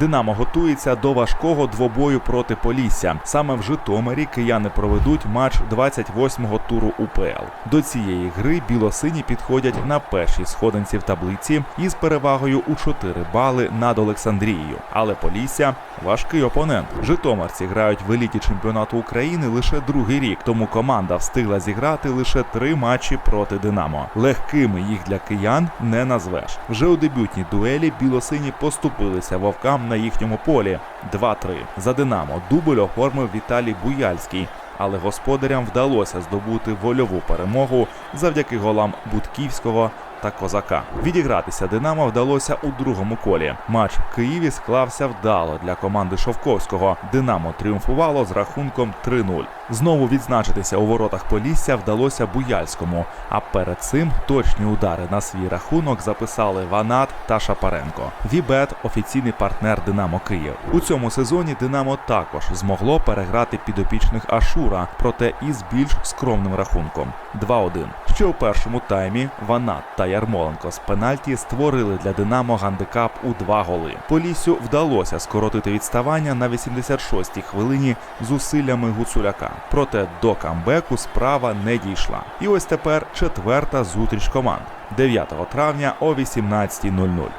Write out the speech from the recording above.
Динамо готується до важкого двобою проти Полісся. Саме в Житомирі кияни проведуть матч 28-го туру УПЛ. До цієї гри білосині підходять на першій сходинці в таблиці із перевагою у 4 бали над Олександрією. Але Полісся важкий опонент. Житомирці грають в еліті чемпіонату України лише другий рік, тому команда встигла зіграти лише три матчі проти Динамо. Легкими їх для киян не назвеш. Вже у дебютній дуелі білосині поступилися вовкам на їхньому полі 2-3. За Динамо дубль оформив Віталій Буяльський. Але господарям вдалося здобути вольову перемогу завдяки голам Будківського та Козака. Відігратися Динамо вдалося у другому колі. Матч в Києві склався вдало для команди Шовковського. Динамо тріумфувало з рахунком 3-0. Знову відзначитися у воротах Полісся вдалося Буяльському. А перед цим точні удари на свій рахунок записали Ванат та Шапаренко. Вібет офіційний партнер Динамо Київ. У цьому сезоні Динамо також змогло переграти підопічних Ашура, проте із більш скромним рахунком 2-1. Ще у першому таймі Ванат та Ярмоленко з пенальті створили для Динамо гандикап у два голи. Полісю вдалося скоротити відставання на 86-й хвилині зусиллями Гуцуляка. Проте до камбеку справа не дійшла. І ось тепер четверта зустріч команд 9 травня о 18.00.